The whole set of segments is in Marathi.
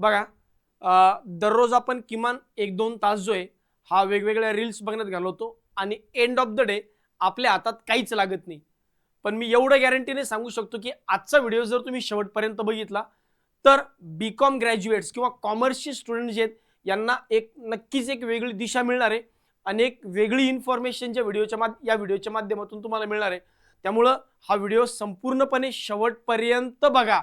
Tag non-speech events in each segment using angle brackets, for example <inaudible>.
बघा दररोज आपण किमान एक दोन तास जो आहे हा वेगवेगळ्या रील्स बघण्यात घालवतो आणि एंड ऑफ द डे आपल्या हातात काहीच लागत नाही. पण मी एवढं गॅरंटीने सांगू शकतो की आजचा व्हिडिओ जर तुम्ही शेवटपर्यंत बघितला तर बी कॉम ग्रॅज्युएट्स किंवा कॉमर्सचे स्टुडंट जे आहेत यांना एक नक्कीच एक वेगळी दिशा मिळणार आहे आणि एक वेगळी इन्फॉर्मेशनच्या व्हिडिओच्या माध या व्हिडिओच्या माध्यमातून तुम्हाला मिळणार आहे. त्यामुळं हा व्हिडिओ संपूर्णपणे शेवटपर्यंत बघा.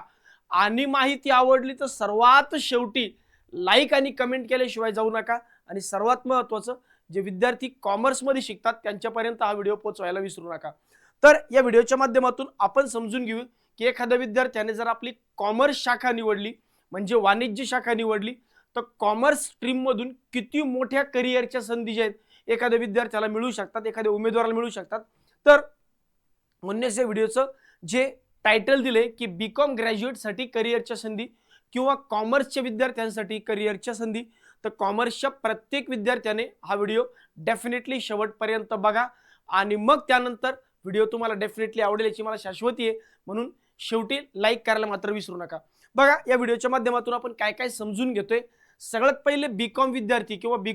आणि माहिती आवडली तर सर्वात शेवटी लाईक आणि कमेंट केल्याशिवाय जाऊ नका. आणि सर्वात महत्त्वाचं जे विद्यार्थी कॉमर्समध्ये शिकतात त्यांच्यापर्यंत हा व्हिडिओ पोचवायला विसरू नका. तर या व्हिडिओच्या माध्यमातून आपण समजून घेऊ की एखाद्या विद्यार्थ्याने जर आपली कॉमर्स शाखा निवडली म्हणजे वाणिज्य शाखा निवडली तर कॉमर्स स्ट्रीममधून किती मोठ्या करिअरच्या संधी ज्या आहेत एखाद्या विद्यार्थ्याला मिळू शकतात एखाद्या उमेदवाराला मिळू शकतात. तर म्हणण्याच्या व्हिडिओचं जे टायटल दिले की बी कॉम ग्रॅज्युएटसाठी करिअरच्या संधी किंवा कॉमर्सच्या विद्यार्थ्यांसाठी करिअरच्या संधी. तर कॉमर्सच्या प्रत्येक विद्यार्थ्याने हा व्हिडिओ डेफिनेटली शेवटपर्यंत बघा. आणि मग त्यानंतर व्हिडिओ तुम्हाला डेफिनेटली आवडेल याची मला शाश्वती आहे. म्हणून शेवटी लाईक करायला मात्र विसरू नका. बघा या व्हिडिओच्या माध्यमातून आपण काय काय समजून घेतोय. सगळ्यात पहिले बी कॉम विद्यार्थी किंवा बी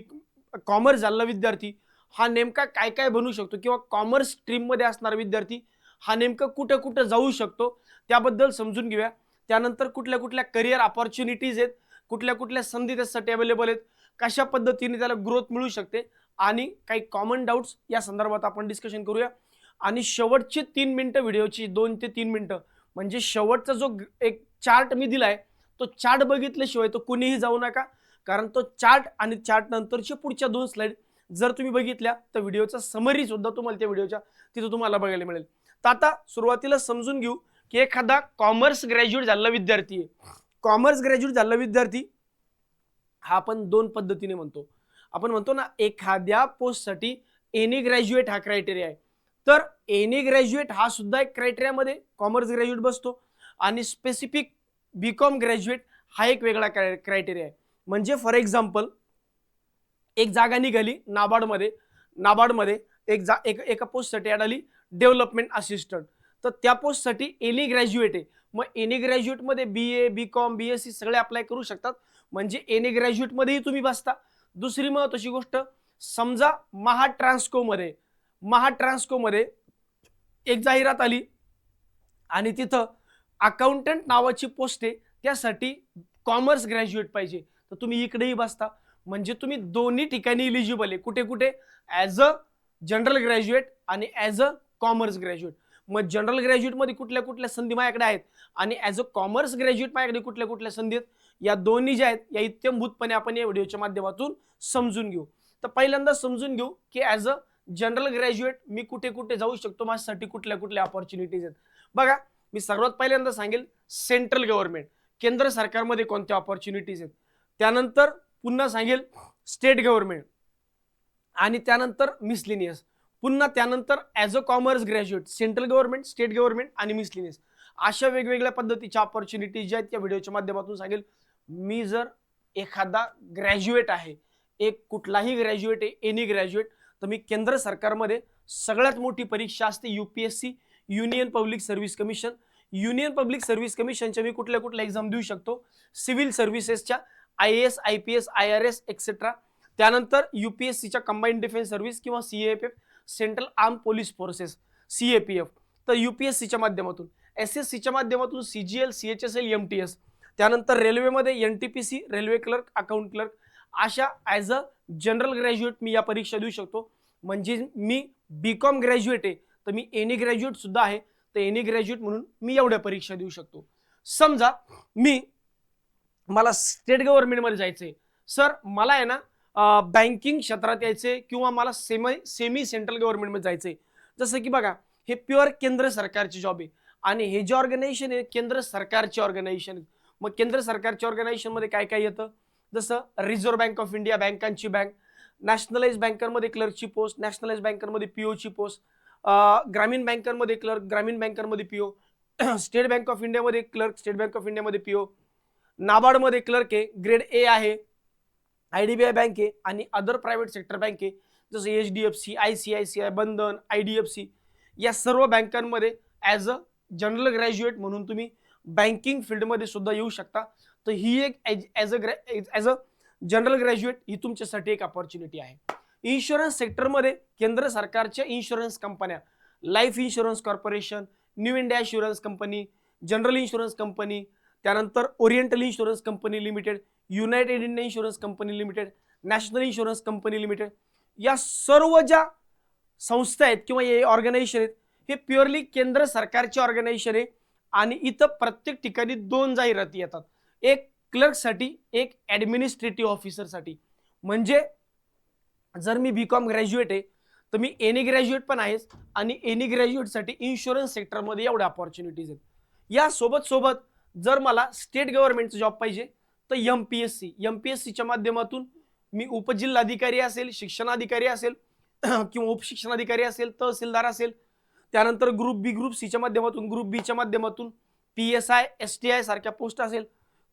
कॉमर्स झालेला विद्यार्थी हा नेमका काय काय बनू शकतो? किंवा कॉमर्स स्ट्रीममध्ये असणारा विद्यार्थी हा नेमकं कुठं कुठं जाऊ शकतो त्याबद्दल समजून घेऊया. त्यानंतर कुठल्या कुठल्या करिअर ऑपॉर्च्युनिटीज आहेत कुठल्या कुठल्या संधी त्यासाठी अवेलेबल आहेत कशा पद्धतीने त्याला ग्रोथ मिळू शकते आणि काही कॉमन डाऊट्स या संदर्भात आपण डिस्कशन करूया. आणि शेवटचे तीन मिनटं व्हिडिओची दोन ते तीन मिनटं म्हणजे शेवटचा जो एक चार्ट मी दिला आहे तो चार्ट बघितल्याशिवाय तो कुणीही जाऊ नका. कारण तो चार्ट आणि चार्ट नंतरच्या पुढच्या दोन स्लाईड जर तुम्ही बघितल्या तर व्हिडिओचा समरी सुद्धा तुम्हाला त्या व्हिडिओच्या तिथं तुम्हाला बघायला मिळेल. तर आता सुरुवातीला समजून घेऊ की एखादा कॉमर्स ग्रॅज्युएट झालेला विद्यार्थी आहे. कॉमर्स ग्रॅज्युएट झालेला विद्यार्थी हा आपण दोन पद्धतीने म्हणतो. आपण म्हणतो ना एखाद्या पोस्टसाठी एनी ग्रॅज्युएट हा क्रायटेरिया आहे. तर एनी ग्रॅज्युएट हा सुद्धा एक क्रायटेरियामध्ये कॉमर्स ग्रॅज्युएट बसतो. आणि स्पेसिफिक बी कॉम ग्रॅज्युएट हा एक वेगळा क्रायटेरिया आहे. म्हणजे फॉर एक्झाम्पल एक जागा निघाली नाबार्डमध्ये. नाबार्डमध्ये एक जा एक एका पोस्टसाठी ॲड आली डेव्हलपमेंट असिस्टंट. तर त्या पोस्टसाठी एनी ग्रॅज्युएट आहे. मग any ग्रॅज्युएटमध्ये B A B com B S C सगळे अप्लाय करू शकतात. म्हणजे एनी ग्रॅज्युएटमध्येही तुम्ही बसता. दुसरी महत्वाची गोष्ट समजा महा ट्रान्सकोमध्ये महा ट्रान्सकोमध्ये एक जाहिरात आली. आणि तिथं अकाउंटंट नावाची पोस्ट आहे. त्यासाठी कॉमर्स ग्रॅज्युएट पाहिजे. तर तुम्ही इकडेही बसता. म्हणजे तुम्ही दोन्ही ठिकाणी इलिजिबल आहे. कुठे कुठे? ॲज अ जनरल ग्रॅज्युएट आणि ॲज अ कॉमर्स ग्रॅज्युएट मग जनरल ग्रॅज्युएटमध्ये कुठल्या कुठल्या संधी माझ्याकडे आहेत? आणि ॲज अ कॉमर्स ग्रॅज्युएट माझ्याकडे कुठल्या कुठल्या संधी आहेत? या दोन्ही ज्या आहेत या इत्यंभूतपणे आपण या व्हिडिओच्या माध्यमातून समजून घेऊ. तर पहिल्यांदा समजून घेऊ की ॲज अ जनरल ग्रॅज्युएट मी कुठे कुठे जाऊ शकतो? माझ्यासाठी कुठल्या कुठल्या ऑपॉर्च्युनिटीज आहेत? बघा मी सर्वात पहिल्यांदा सांगेल सेंट्रल गव्हर्नमेंट केंद्र सरकारमध्ये कोणत्या ऑपॉर्च्युनिटीज आहेत? त्यानंतर पुन्हा सांगेल स्टेट गव्हर्नमेंट आणि त्यानंतर मिसलिनियस पुन्हा त्यानंतर as a commerce graduate central government state government आणि मिसलिनियस अशा वेगवेगळ्या पद्धतीच्या ऑपॉर्च्युनिटीज ज्या आहेत त्या व्हिडिओच्या माध्यमातून सांगेल. मी जर एखादा ग्रॅज्युएट आहे एक कुठलाही ग्रॅज्युएट आहे एनी ग्रॅज्युएट तर मी केंद्र सरकारमध्ये सगळ्यात मोठी परीक्षा असते U P S C union public service commission union public service कमिशनच्या मी कुठल्या कुठल्या एक्झाम देऊ शकतो? सिव्हिल सर्व्हिसेसच्या I S I P S I R S etcetera त्यानंतर यू पी एस सीच्या कंबाईंड डिफेन्स सर्व्हिस किंवा C F F central arm police forces C A P F तर यू पी एस सीच्या माध्यमातून एस एस सीच्या माध्यमातून C G L C H S L M T S त्यानंतर रेल्वेमध्ये N T P C railway clerk account clerk अशा ॲज अ जनरल ग्रॅज्युएट मी या परीक्षा देऊ शकतो. म्हणजे मी बी कॉम ग्रॅज्युएट आहे तर मी एनी ग्रॅज्युएटसुद्धा आहे. तर एनी ग्रॅज्युएट म्हणून मी एवढ्या परीक्षा देऊ शकतो. समजा मी मला स्टेट गव्हर्नमेंटमध्ये जायचं आहे सर मला आहे ना बँकिंग क्षेत्रात यायचे किंवा मला सेमी सेमी सेंट्रल गव्हर्नमेंटमध्ये जायचं. आहे जसं की बघा हे प्युअर केंद्र सरकारची जॉब आहे. आणि हे जे ऑर्गनायझेशन आहे केंद्र सरकारचे ऑर्गनायझेशन मग केंद्र सरकारच्या ऑर्गनायझेशनमध्ये काय काय येतं? जसं रिझर्व्ह बँक ऑफ इंडिया बँकांची बँक नॅशनलाइज बँकांमध्ये क्लर्कची पोस्ट नॅशनलाइज बँकांमध्ये पीओची पोस्ट ग्रामीण बँकांमध्ये क्लर्क ग्रामीण बँकांमध्ये पीओ स्टेट बँक ऑफ इंडियामध्ये क्लर्क स्टेट बँक ऑफ इंडियामध्ये पीओ नाबार्डमध्ये क्लर्क आहे. ग्रेड ए आहे. आय डी बी आय बँके आणि अदर प्रायव्हेट सेक्टर बँके जसं H D F C I C I C I Bandhan I D F C या सर्व बँकांमध्ये ॲज अ जनरल ग्रॅज्युएट म्हणून तुम्ही बँकिंग फील्डमध्ये सुद्धा येऊ शकता. तर ही एक ॲज अ ग्रॅ ॲज अ जनरल ग्रॅज्युएट ही तुमच्यासाठी एक अपॉर्च्युनिटी आहे. इन्शुरन्स सेक्टरमध्ये केंद्र सरकारच्या इन्शुरन्स कंपन्या life insurance corporation new India insurance company general insurance company त्यानंतर oriental insurance company limited united India insurance company limited national insurance company limited या सर्व ज्या संस्था आहेत किंवा हे ऑर्गनायझेशन आहेत हे प्युअरली केंद्र सरकारचे ऑर्गनायझेशन आहे आणि इथं प्रत्येक ठिकाणी दोन जाहिराती येतात. एक क्लर्कसाठी एक ॲडमिनिस्ट्रेटिव्ह ऑफिसरसाठी. म्हणजे जर मी बी कॉम ग्रॅज्युएट आहे तर मी एनी ग्रॅज्युएट पण आहेच आणि एनी ग्रॅज्युएटसाठी इन्शुरन्स सेक्टरमध्ये एवढ्या ऑपॉर्च्युनिटीज आहेत. या सोबत सोबत जर मला स्टेट गव्हर्नमेंटचा जॉब पाहिजे तर M P S C M P S सीच्या माध्यमातून मी उपजिल्हाधिकारी असेल शिक्षणाधिकारी असेल <clears throat> किंवा उपशिक्षणाधिकारी असेल तहसीलदार असेल त्यानंतर ग्रुप बी ग्रुप सीच्या माध्यमातून ग्रुप बीच्या माध्यमातून P S I S T I सारख्या पोस्ट असेल.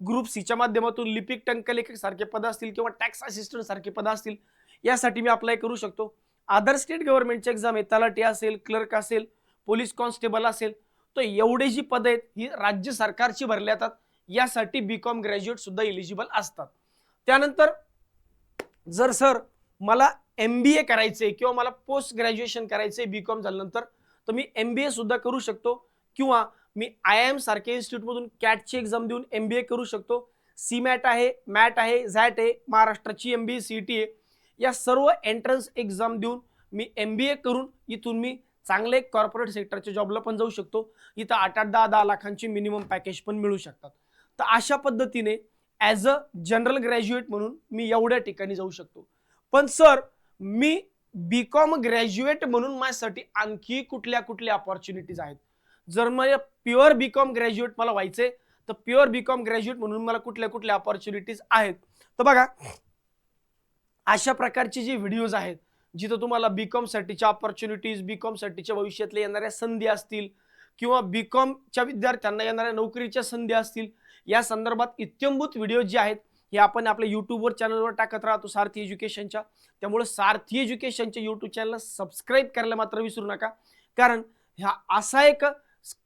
ग्रुप सीच्या माध्यमातून लिपिक टंकलेखक सारखे पद असतील किंवा टॅक्स असिस्टंट सारखे पद असतील यासाठी मी अप्लाय करू शकतो. अदर स्टेट गव्हर्नमेंटची एक्झाम आहे तलाठी असेल क्लर्क असेल पोलीस कॉन्स्टेबल असेल तर एवढे जी पदं आहेत ही राज्य सरकारची भरल्या जातात यासाठी बी कॉम ग्रॅज्युएट सुद्धा इलिजिबल असतात. त्यानंतर जर सर मला एम बी ए करायचंय किंवा मला पोस्ट ग्रॅज्युएशन करायचंय बी कॉम झाल्यानंतर तर मी एम बी ए सुद्धा करू शकतो किंवा मी आय एम सारख्या इन्स्टिट्यूटमधून कॅटची एक्झाम देऊन एम बी ए करू शकतो. सी मॅट आहे मॅट आहे झॅट आहे महाराष्ट्राची M B A C T आहे या सर्व एंट्रन्स एक्झाम देऊन मी एम बी ए करून इथून मी चांगले कॉर्पोरेट सेक्टरच्या जॉबला पण जाऊ शकतो. इथं आठ आठ दहा दहा लाखांची मिनिमम पॅकेज पण मिळू शकतात. तर अशा पद्धतीने ॲज अ जनरल ग्रॅज्युएट म्हणून मी एवढ्या ठिकाणी जाऊ शकतो. पण सर मी बी कॉम ग्रॅज्युएट म्हणून माझ्यासाठी आणखी कुठल्या कुठल्या अपॉर्च्युनिटीज आहेत? जर मला प्युअर बी कॉम ग्रॅज्युएट मला व्हायचे तर प्युअर बी कॉम ग्रॅज्युएट म्हणून मला कुठल्या कुठल्या अपॉर्च्युनिटीज आहेत? तर बघा अशा प्रकारचे जे व्हिडिओज आहेत जिथं तुम्हाला बी कॉमसाठीच्या अपॉर्च्युनिटीज ऑपॉर्च्युनिटीज बी कॉमसाठीच्या भविष्यातल्या येणाऱ्या संधी असतील किंवा बी कॉमच्या विद्यार्थ्यांना येणाऱ्या नोकरीच्या संधी असतील या संदर्भात इत्यंभूत व्हिडिओ जे आहेत हे आपण आपल्या यूट्यूबवर चॅनलवर टाकत राहतो सारथी एज्युकेशनच्या त्यामुळे सारथी एज्युकेशनच्या यूट्यूब चॅनलला सबस्क्राईब करायला मात्र विसरू नका. कारण ह्या असा एक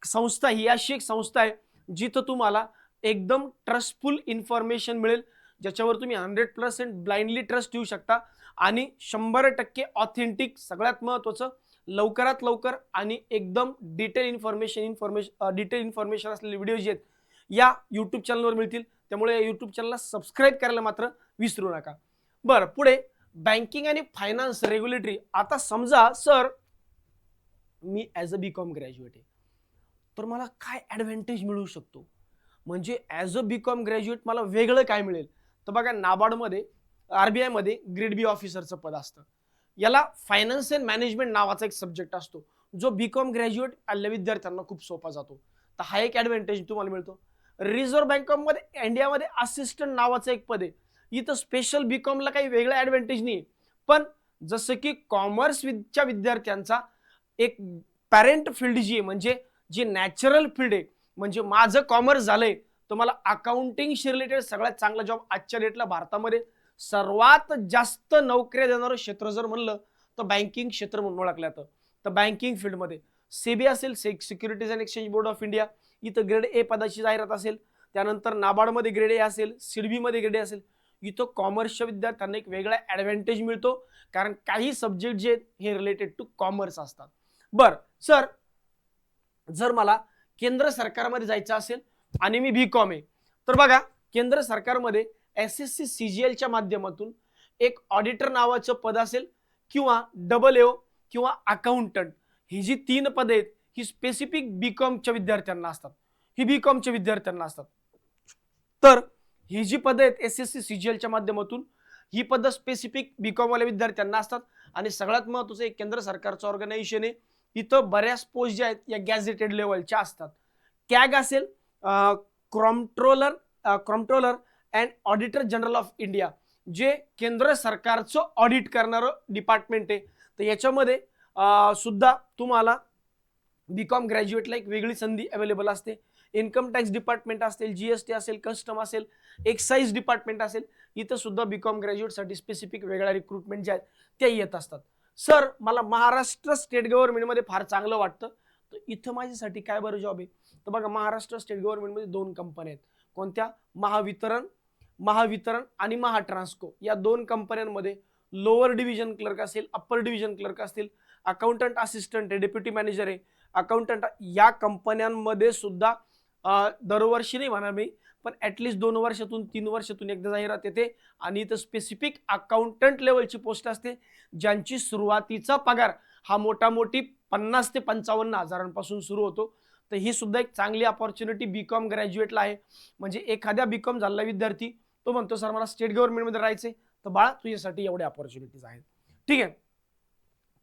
संस्था ही अशी एक संस्था आहे जिथं तुम्हाला एकदम ट्रस्टफुल इन्फॉर्मेशन मिळेल ज्याच्यावर तुम्ही हंड्रेड पर्सेंट ब्लाइंडली ट्रस्ट ठेवू शकता आणि शंभर टक्के ऑथेंटिक सगळ्यात महत्त्वाचं लवकरात लवकर आणि एकदम detail information information detail information असलेले व्हिडिओ जे आहेत या यूट्यूब चॅनलवर मिळतील. त्यामुळे यूट्यूब चॅनलला सबस्क्राईब करायला मात्र विसरू नका. बरं पुढे बँकिंग आणि फायनान्स रेग्युलेटरी आता समजा sir me as a B com graduate आहे. तर मला काय ॲडव्हान्टेज मिळू शकतो? म्हणजे as a B com graduate मला वेगळं काय मिळेल? तर बघा नाबार्डमध्ये आर बी आयमध्ये ग्रेड बी ऑफिसरचं पद असतं. याला फायनान्स अँड मॅनेजमेंट नावाचा एक सब्जेक्ट असतो. जो बी कॉम ग्रॅज्युएट आलेल्या विद्यार्थ्यांना खूप सोपा जातो. तर हा एक ॲडव्हान्टेज तुम्हाला मिळतो. रिझर्व्ह बँक ऑफमध्ये इंडियामध्ये असिस्टंट नावाचं एक पद आहे. इथं स्पेशल बी कॉमला काही वेगळा ॲडव्हान्टेज नाही पण जसं की कॉमर्स विच्या विद्यार्थ्यांचा एक पॅरेंट फील्ड जी आहे म्हणजे जी नॅचरल फील्ड आहे म्हणजे माझं कॉमर्स झालंय तर मला अकाउंटिंगशी रिलेटेड सगळ्यात चांगला जॉब आजच्या डेटला भारतामध्ये सर्वात जास्त नोकऱ्या देणारं क्षेत्र जर म्हणलं तर बँकिंग क्षेत्र म्हणून ओळखलं जातं. तर बँकिंग फील्डमध्ये सेबी असेल से securities and exchange board of India इथं ग्रेड ए पदाची जाहिरात असेल. त्यानंतर नाबार्डमध्ये ग्रेड ए असेल सिडबीमध्ये ग्रेड ए असेल. इथं कॉमर्सच्या विद्यार्थ्यांना एक वेगळा ॲडव्हान्टेज मिळतो. कारण काही सब्जेक्ट जे आहेत हे रिलेटेड टू कॉमर्स असतात. बरं सर जर मला केंद्र सरकारमध्ये जायचं असेल आणि मी बी कॉम आहे तर बघा केंद्र सरकारमध्ये S S C C G एलच्या माध्यमातून एक ऑडिटर नावाचं पद असेल किंवा डबल एओ किंवा अकाउंटंट ही जी तीन पद आहेत ही स्पेसिफिक बी कॉमच्या विद्यार्थ्यांना असतात. ही बी कॉमच्या विद्यार्थ्यांना असतात. तर ही जी पदं आहेत S S C C G एलच्या माध्यमातून ही पदं स्पेसिफिक बी कॉमवाल्या विद्यार्थ्यांना असतात. आणि सगळ्यात महत्त्वाचं एक केंद्र सरकारचं ऑर्गनायझेशन आहे. इथं बऱ्याच पोस्ट ज्या आहेत या गॅझेटेड लेवलच्या असतात. कॅग असेल comptroller comptroller and auditor general of India जे केंद्र सरकारचं ऑडिट करणारं डिपार्टमेंट आहे. तर याच्यामध्ये सुद्धा तुम्हाला बी कॉम ग्रॅज्युएटला एक वेगळी संधी अवेलेबल असते. इन्कम टॅक्स डिपार्टमेंट असेल जी एस टी असेल कस्टम असेल एक्साईज डिपार्टमेंट असेल इथं सुद्धा बी कॉम ग्रॅज्युएटसाठी स्पेसिफिक वेगळ्या रिक्रुटमेंट ज्या आहेत त्या येत असतात. सर मला महाराष्ट्र स्टेट गव्हर्नमेंटमध्ये फार चांगलं वाटतं. तर इथं माझ्यासाठी काय बरं जॉब आहे? तर बघा महाराष्ट्र स्टेट गव्हर्नमेंटमध्ये दोन कंपन्या आहेत. कोणत्या? महावितरण महावितरण आणि महाट्रान्सको या दोन कंपन्यांमध्ये लोअर डिव्हिजन क्लर्क असेल अप्पर डिव्हिजन क्लर्क असतील अकाउंटंट असिस्टंट आहे डेप्युटी मॅनेजर आहे. अकाउंटंट या कंपन्यांमध्ये सुद्धा दरवर्षी नाही म्हणा मी पण ॲटलिस्ट दोन वर्षातून तीन वर्षातून एकदा जाहिरात येते. आणि इथं स्पेसिफिक अकाउंटंट लेवलची पोस्ट असते ज्यांची सुरुवातीचा पगार हा मोठा मोठी पन्नास ते पंचावन्न हजारांपासून सुरू होतो. तर ही सुद्धा एक चांगली अपॉर्च्युनिटी बी कॉम ग्रॅज्युएटला आहे. म्हणजे एखाद्या बी कॉम झालेला विद्यार्थी तो म्हणतो सर मला स्टेट गव्हर्नमेंटमध्ये राहायचे तर बाळा तुझ्यासाठी एवढ्या अपॉर्च्युनिटीज आहेत. ठीक आहे.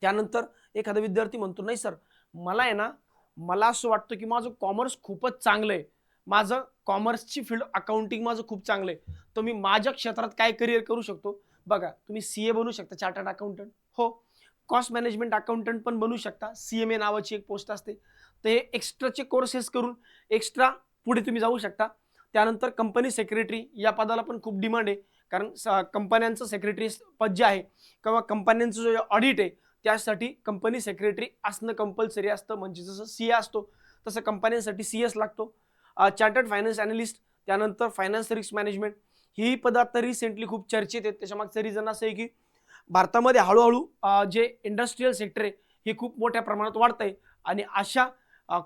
त्यानंतर एखादा विद्यार्थी म्हणतो नाही सर मला आहे ना मला असं वाटतं की माझं कॉमर्स खूपच चांगलं आहे. माझं कॉमर्सची फील्ड अकाउंटिंग माझं खूप चांगलं आहे. तर मी माझ्या क्षेत्रात काय करिअर करू शकतो? बघा तुम्ही सी ए बनू शकता चार्टर्ड अकाउंटंट हो. कॉस्ट मॅनेजमेंट अकाउंटंट पण बनू शकता. सी एम ए नावाची एक पोस्ट असते. तर हे एक्स्ट्राचे कोर्सेस करून एक्स्ट्रा पुढे तुम्ही जाऊ शकता. त्यानंतर कंपनी सेक्रेटरी या पदाला पण खूप डिमांड आहे. कारण स- कंपन्यांचं सेक्रेटरी पद जे आहे किंवा कंपन्यांचं जो ऑडिट आहे त्यासाठी कंपनी सेक्रेटरी असणं कंपल्सरी असतं. म्हणजे जसं सी ए असतो तसं कंपन्यांसाठी सी एस लागतो. चार्टर्ड फायनान्स अनालिस्ट त्यानंतर फायनान्स रिस्क मॅनेजमेंट ही पदं आता रिसेंटली खूप चर्चेत आहेत. त्याच्यामागचं रिझन असं आहे की भारतामध्ये हळूहळू जे इंडस्ट्रीयल सेक्टर आहे हे खूप मोठ्या प्रमाणात वाढत आहे आणि अशा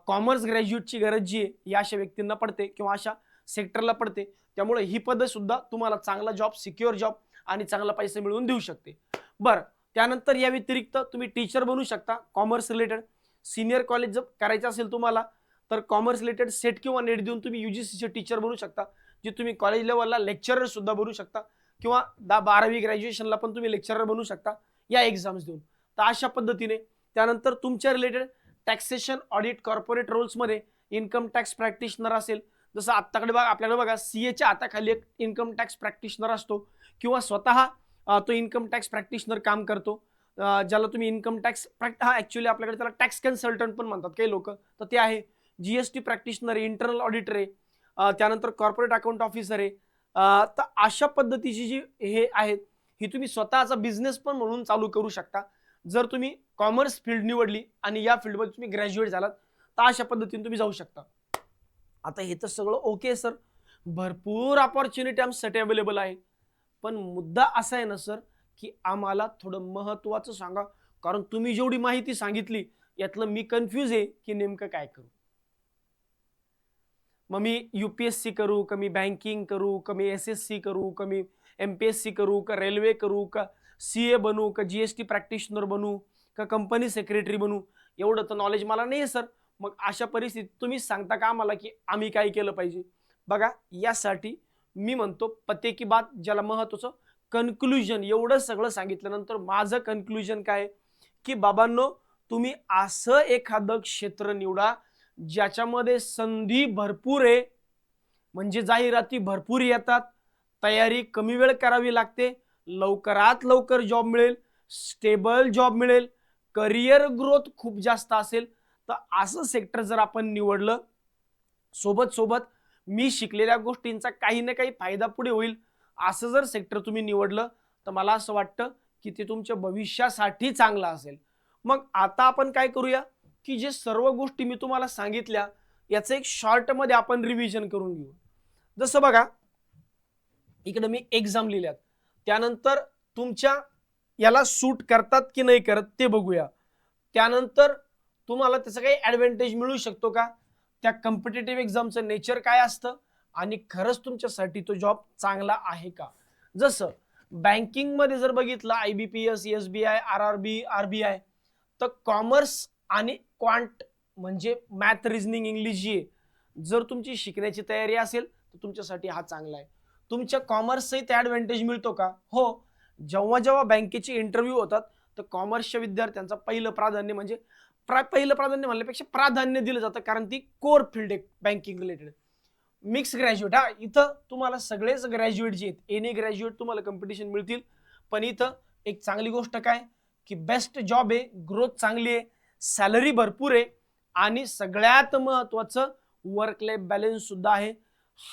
कॉमर्स ग्रॅज्युएटची गरज जी आहे ही अशा व्यक्तींना पडते किंवा अशा सेक्टरला पडते. त्यामुळे ही पदं सुद्धा तुम्हाला चांगला जॉब सिक्युअर जॉब आणि चांगला पैसा मिळवून देऊ शकते. बरं त्यानंतर या व्यतिरिक्त तुम्ही टीचर बनू शकता कॉमर्स रिलेटेड सिनियर कॉलेज जर करायचं असेल तुम्हाला तर कॉमर्स रिलेटेड सेट किंवा नेट देऊन तुम्ही यू जी सीचे टीचर बनू शकता जे तुम्ही कॉलेज लेवलला लेक्चरर सुद्धा बनू शकता किंवा दहा बारावी ग्रॅज्युएशनला पण तुम्ही लेक्चरर बनू शकता या एक्झाम्स देऊन. तर अशा पद्धतीने त्यानंतर तुमच्या रिलेटेड टॅक्सेशन ऑडिट कॉर्पोरेट रोल्समध्ये इन्कम टॅक्स प्रॅक्टिशनर असेल जसं आत्ताकडे बघा आपल्याकडे बघा सी एच्या हाताखाली एक इन्कम टॅक्स प्रॅक्टिशनर असतो किंवा स्वतः तो इन्कम टॅक्स प्रॅक्टिशनर काम करतो. ज्याला तुम्ही इन्कम टॅक्स प्रॅक्ट हा ॲक्च्युली आपल्याकडे त्याला टॅक्स कन्सल्टंट पण म्हणतात काही लोक. तर ते आहे जी एस टी प्रॅक्टिशनर आहे इंटरनल ऑडिटर आहे त्यानंतर कॉर्पोरेट अकाउंट ऑफिसर आहे. तर अशा पद्धतीची जी हे आहेत ही तुम्ही स्वतःचा बिझनेस पण म्हणून चालू करू शकता. जर तुम्ही कॉमर्स फील्ड निवडली आणि या फील्डमध्ये तुम्ही ग्रॅज्युएट झालात तर अशा पद्धतीने तुम्ही जाऊ शकता. आता हे तर सगळं ओके सर भरपूर ऑपॉर्च्युनिटी आमच्यासाठी अवेलेबल आहे. पण मुद्दा असा आहे ना सर की आम्हाला थोडं महत्त्वाचं सांगा. कारण तुम्ही जेवढी माहिती सांगितली यातलं मी कन्फ्यूज आहे की नेमकं काय करू. मग मी यू पी एस सी करू का मी बँकिंग करू का मी एस एस सी करू का मी एम पी एस सी करू का रेल्वे करू का सी ए बनू का जी एस टी प्रॅक्टिशनर बनू का कंपनी सेक्रेटरी बनू एवढं तर नॉलेज मला नाही आहे सर मग अशा परिस्थितीत तुम्हीच सांगता का आम्हाला की आम्ही काय केलं पाहिजे? बघा यासाठी मी म्हणतो पते की बात ज्याला महत्वाचं कन्क्लुजन एवढं सगळं सांगितल्यानंतर माझं कन्क्लुजन काय आहे? की बाबांनो तुम्ही असं एखादं क्षेत्र निवडा ज्याच्यामध्ये संधी भरपूर आहे. म्हणजे जाहिराती भरपूर येतात तयारी कमी वेळ करावी लागते लवकरात लवकर जॉब मिळेल स्टेबल जॉब मिळेल करिअर ग्रोथ खूप जास्त असेल तर असं सेक्टर जर आपण निवडलं सोबत सोबत मी शिकलेल्या गोष्टींचा काही ना काही फायदा पुढे होईल. असं जर सेक्टर तुम्ही निवडलं तर मला असं वाटतं की ते तुमच्या भविष्यासाठी चांगलं असेल. मग आता आपण काय करूया की जे सर्व गोष्टी मी तुम्हाला सांगितल्या याचं एक शॉर्टमध्ये आपण रिव्हिजन करून घेऊ. जसं बघा इकडे मी एक्झाम लिहिल्यात. त्यानंतर तुमच्या याला सूट करतात की नाही करत ते बघूया. त्यानंतर तुम्हाला त्याचा काही ॲडव्हान्टेज मिळू शकतो का? त्या कम्पिटेटिव्ह एक्झामचं नेचर काय असतं? आणि खरंच तुमच्यासाठी तो जॉब चांगला आहे का? जसं बँकिंगमध्ये जर बघितलं I B P S S B I R R B R B I तर कॉमर्स आणि क्वांट म्हणजे मॅथ रिझनिंग इंग्लिश जी आहे. जर तुमची शिकण्याची तयारी असेल तर तुमच्यासाठी हा चांगला आहे. तुमच्या कॉमर्सचाही त्या ॲडव्हान्टेज मिळतो का? हो. जेव्हा जेव्हा बँकेचे इंटरव्ह्यू होतात तर कॉमर्सच्या विद्यार्थ्यांचा पहिलं प्राधान्य म्हणजे प्रा पहिलं प्राधान्य म्हणण्यापेक्षा प्राधान्य दिलं जातं कारण ती कोर फील्ड आहे बँकिंग रिलेटेड मिक्स ग्रॅज्युएट हा इथं तुम्हाला सगळेच ग्रॅज्युएट जे आहेत एनी ग्रॅज्युएट तुम्हाला कॉम्पिटिशन मिळतील. पण इथं एक चांगली गोष्ट काय की बेस्ट जॉब आहे ग्रोथ चांगली आहे सॅलरी भरपूर आहे आणि सगळ्यात महत्त्वाचं वर्क लाईफ बॅलन्स सुद्धा आहे.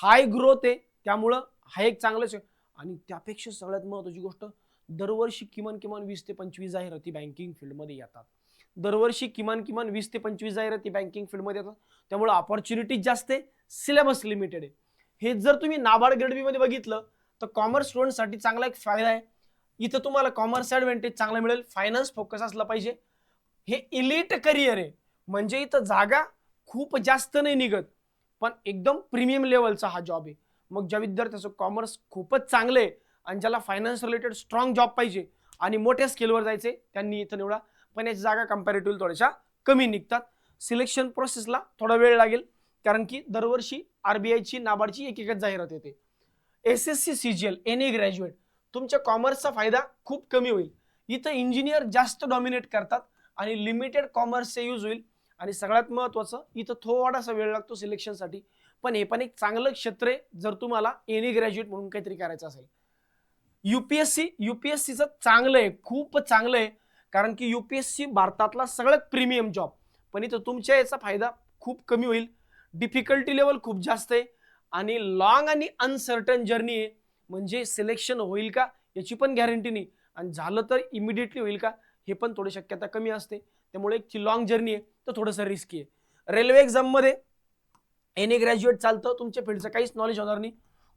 हाय ग्रोथ आहे त्यामुळं हा एक चांगलंच आहे. आणि त्यापेक्षा सगळ्यात महत्त्वाची गोष्ट दरवर्षी किमान किमान वीस ते पंचवीस जाहिराती बँकिंग फील्डमध्ये येतात. दरवर्षी किमान किमान वीस ते पंचवीस जाहिराती बँकिंग फील्डमध्ये येतात. त्यामुळे ऑपॉर्च्युनिटी जास्त आहे सिलेबस लिमिटेड आहे. हे जर तुम्ही नाबार्ड ग्रेड बीमध्ये बघितलं तर कॉमर्स स्टुडंटसाठी चांगला एक फायदा आहे. इथं तुम्हाला कॉमर्स ॲडव्हान्टेज चांगला मिळेल फायनान्स फोकस असला पाहिजे. हे इलिट करिअर आहे. म्हणजे इथं जागा खूप जास्त नाही निघत पण एकदम प्रीमियम लेवलचा हा जॉब आहे. मग ज्या विद्यार्थ्याचं कॉमर्स खूपच चांगलं आहे आणि ज्याला फायनान्स रिलेटेड स्ट्रॉंग जॉब पाहिजे आणि मोठ्या स्केलवर जायचे त्यांनी इथं निवडा. पण याची जागा कम्पॅरेटिव्ह थोड्याशा कमी निघतात. सिलेक्शन प्रोसेसला थोडा वेळ लागेल कारण की दरवर्षी आरबीआयची नाबार्डची एक एकच जाहिरात येते. S S C C G L N A graduate तुमच्या कॉमर्सचा फायदा खूप कमी होईल. इथं इंजिनियर जास्त डॉमिनेट करतात आणि लिमिटेड कॉमर्सचे यूज होईल. आणि सगळ्यात महत्त्वाचं इथं थोडासा वेळ लागतो सिलेक्शनसाठी पण हे पण एक चांगलं क्षेत्र आहे जर तुम्हाला एन ए ग्रॅज्युएट म्हणून काहीतरी करायचं असेल. युपीएससी युपीएससीचं चांगलं आहे खूप चांगलं आहे. कारण की यू पी एस सी भारतातला सगळ्यात प्रीमियम जॉब पण इथं तुमच्या याचा फायदा खूप कमी होईल. डिफिकल्टी लेवल खूप जास्त आहे. आणि लॉंग आणि अनसर्टन जर्नी आहे. म्हणजे सिलेक्शन होईल का? याची पण गॅरंटी नाही. आणि झालं तर इमिडिएटली होईल का? हे पण थोडी शक्यता कमी असते. त्यामुळे एक लॉंग जर्नी आहे तर थोडंसं रिस्की आहे. रेल्वे एक्झाममध्ये एन ए ग्रॅज्युएट चालतं. तुमच्या फील्डचं काहीच नॉलेज होणार नाही.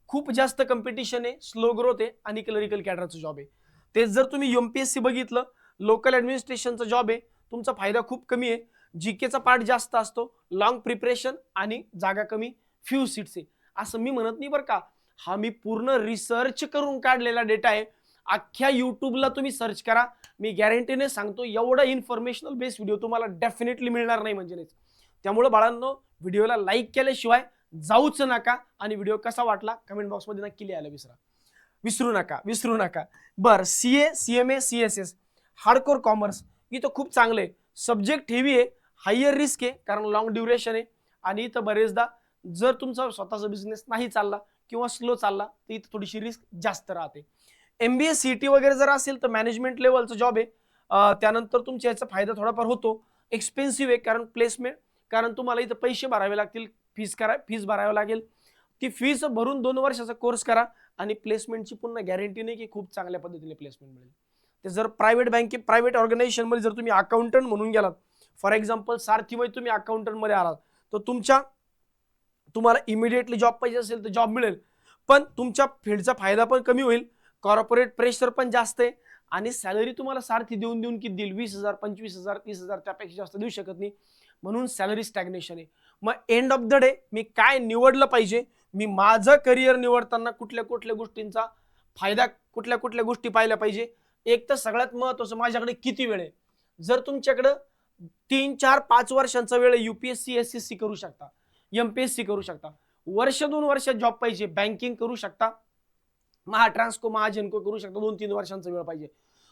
खूप जास्त कॉम्पिटिशन आहे. स्लो ग्रोथ आहे. आणि क्लरिकल कॅडरचं जॉब आहे. तेच जर तुम्ही एम पी एस सी बघितलं लोकल ॲडमिनिस्ट्रेशनचा जॉब आहे. तुमचा फायदा खूप कमी आहे. जी केचा पार्ट जास्त असतो. लॉंग प्रिपरेशन आणि जागा कमी. फ्यू सीट्स आहे. असं मी म्हणत नाही बरं का. हा मी पूर्ण रिसर्च करून काढलेला डेटा आहे. अख्ख्या यूट्यूबला तुम्ही सर्च करा. मी गॅरंटीने सांगतो एवढा इन्फॉर्मेशनल बेस व्हिडिओ तुम्हाला डेफिनेटली मिळणार नाही म्हणजे नाहीच त्यामुळे बाळांनो व्हिडिओला लाईक केल्याशिवाय जाऊच नका आणि व्हिडिओ कसा वाटला कमेंट बॉक्समध्ये नक्की लिहायला विसरा. विसरू नका विसरू नका. बरं C A C M A C S S hardcore commerce इथं खूप चांगलं आहे. सब्जेक्ट हेवी आहे. हायर रिस्क आहे. कारण लॉंग ड्युरेशन आहे. आणि इथं बरेचदा जर तुमचा स्वतःचा बिझनेस नाही चालला किंवा स्लो चालला तर इथं थोडीशी रिस्क जास्त राहते. M B S C T वगैरे जर असेल तर मॅनेजमेंट लेवलचा जॉब आहे. त्यानंतर तुमच्या याचा फायदा थोडाफार होतो. एक्सपेन्सिव्ह आहे कारण प्लेसमेंट कारण तुम्हाला इथं पैसे भरावे लागतील फीस करा फीस भरावी लागेल. ती फीस भरून दोन वर्षाचा कोर्स करा आणि प्लेसमेंटची पुन्हा गॅरंटी नाही की खूप चांगल्या पद्धतीने प्लेसमेंट मिळेल. ते जर प्रायव्हेट बँके प्रायव्हेट ऑर्गनायझेशनमध्ये जर तुम्ही अकाउंटंट म्हणून गेलात फॉर एक्झाम्पल सारथीमध्ये तुम्ही अकाउंटंटमध्ये आलात तर तुमच्या तुम्हाला इमिडिएटली जॉब पाहिजे असेल तर जॉब मिळेल. पण तुमच्या फील्डचा फायदा पण कमी होईल कॉर्पोरेट प्रेशर पण जास्त आहे आणि सॅलरी तुम्हाला सारथी देऊन देऊन किती देईल? वीस हजार पंचवीस हजार तीस हजार त्यापेक्षा जास्त देऊ शकत नाही. म्हणून सॅलरी स्टॅग्नेशन आहे. मग एंड ऑफ द डे मी काय निवडलं पाहिजे? मी माझं करिअर निवडताना कुठल्या कुठल्या गोष्टींचा फायदा कुठल्या कुठल्या गोष्टी पाहिल्या पाहिजे? एक तर सगळ्यात महत्वाचं माझ्याकडे किती वेळ आहे? जर तुमच्याकडं तीन चार पाच वर्षांचा वेळ युपीएससी एस एस सी करू शकता एम पी एस सी करू शकता वर्ष दोन वर्षात जॉब पाहिजे बँकिंग करू शकता महाट्रान्सको महाजनको करू शकता दोन तीन वर्षांचा वेळ पाहिजे.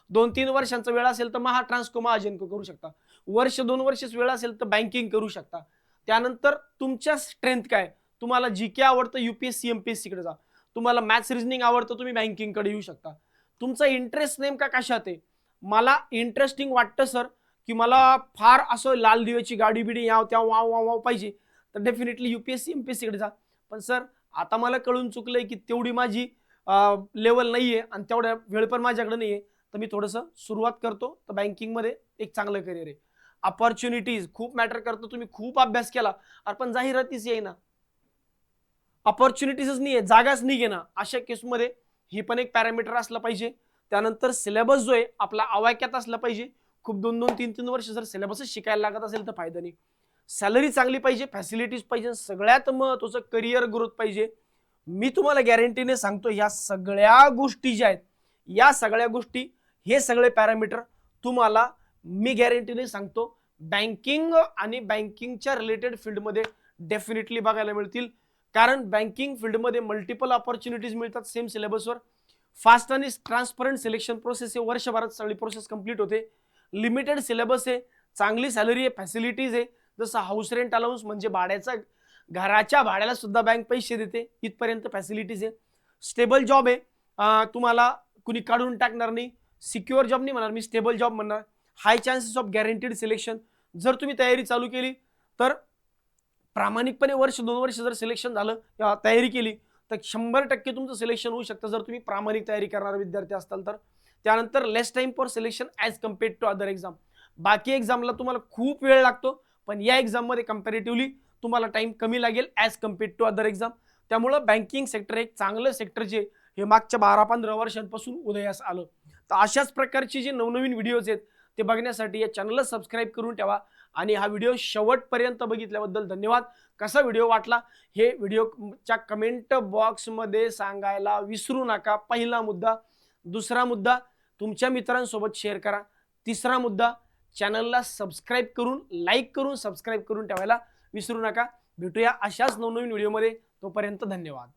दोन तीन वर्षांचा वेळ असेल तर महाट्रान्सको महाजनको करू शकता. वर्ष दोन वर्षच वेळ असेल तर बँकिंग करू शकता. त्यानंतर तुमच्या स्ट्रेंथ काय? तुम्हाला जी के आवडतं युपीएससी एसकडे जा. तुम्हाला मॅथ्स रिजनिंग आवडतं तुम्ही बँकिंगकडे येऊ शकता. तुमचा इंटरेस्ट नेमका कशात आहे? मला इंटरेस्टिंग वाटतं सर की मला फार असं लाल दिव्याची गाडी बिडी याव त्या वाव वाव वाव पाहिजे. तर definitely U P S C M P S सीकडे जा. पण सर आता मला कळून चुकलंय की तेवढी माझी लेवल नाही आहे आणि तेवढ्या वेळ पण माझ्याकडे नाहीये. तर मी थोडंसं सुरुवात करतो. तर बँकिंगमध्ये एक चांगलं करिअर आहे. अपॉर्च्युनिटीज खूप मॅटर करतो. तुम्ही खूप अभ्यास केला. अरे पण जाहिरातीच येईना. अपॉर्च्युनिटीजच नाही आहे जागाच नाही घेणार. ना अशा केसमध्ये ही पण एक पॅरामीटर असलं पाहिजे. त्यानंतर सिलेबस जो आहे आपला अवाक्यात असला पाहिजे. खूप दोन दोन तीन तीन वर्ष जर सिलेबसच शिकायला लागत असेल तर फायदा नाही. सॅलरी चांगली पाहिजे फॅसिलिटीज पाहिजे सगळ्यात महत्वाचं करिअर ग्रोथ पाहिजे. मी तुम्हाला गॅरंटीने सांगतो या सगळ्या गोष्टी ज्या आहेत या सगळ्या गोष्टी हे सगळे पॅरामीटर तुम्हाला मी गॅरंटीने सांगतो. बँकिंग आणि बँकिंगच्या रिलेटेड फील्डमध्ये डेफिनेटली बघायला मिळतील. कारण बँकिंग फील्डमध्ये मल्टिपल ऑपॉर्च्युनिटीज मिळतात सेम सिलेबसवर फास्ट आणि ट्रान्सपरंट सिलेक्शन प्रोसेस हे वर्षभरात सगळी प्रोसेस कंप्लीट होते. लिमिटेड सिलेबस आहे चांगली सॅलरी आहे फॅसिलिटीज आहे जसं हाऊस रेंट अलाउन्स म्हणजे भाड्याचा घराच्या भाड्याला सुद्धा बँक पैसे देते. इथपर्यंत फॅसिलिटीज आहे स्टेबल जॉब आहे तुम्हाला कुणी काढून टाकणार नाही. सिक्युअर जॉब नाही म्हणणार. मी स्टेबल जॉब म्हणणार. High chances of guaranteed selection जर तुम्ही तयारी चालू केली तर प्रामाणिकपणे वर्ष दोन वर्ष जर सिलेक्शन झालं किंवा तयारी केली तर शंभर टक्के तुमचं सिलेक्शन होऊ शकतं. जर तुम्ही प्रामाणिक तयारी करणारे विद्यार्थी असाल तर. त्यानंतर less time for selection as compared to other exam बाकी एक्झामला तुम्हाला खूप वेळ लागतो पण या एक्झाममध्ये कम्पॅरेटिव्हली तुम्हाला टाईम कमी लागेल as compared to other exam त्यामुळं बँकिंग सेक्टर एक चांगलं सेक्टर जे हे मागच्या बारा पंधरा वर्षांपासून उदयास आलं. तर अशाच प्रकारचे जे नवनवीन व्हिडिओज आहेत ते बघण्यासाठी या चॅनलला सबस्क्राईब करून ठेवा. आणि हा व्हिडिओ शेवटपर्यंत बघितल्याबद्दल धन्यवाद. कसा व्हिडिओ वाटला? हे व्हिडिओच्या कमेंट बॉक्समध्ये सांगायला विसरू नका. पहिला मुद्दा. दुसरा मुद्दा तुमच्या मित्रांसोबत शेअर करा. तिसरा मुद्दा चॅनलला सबस्क्राईब करून लाईक करून सबस्क्राईब करून ठेवायला विसरू नका. भेटूया अशाच नवनवीन व्हिडिओमध्ये. तोपर्यंत धन्यवाद.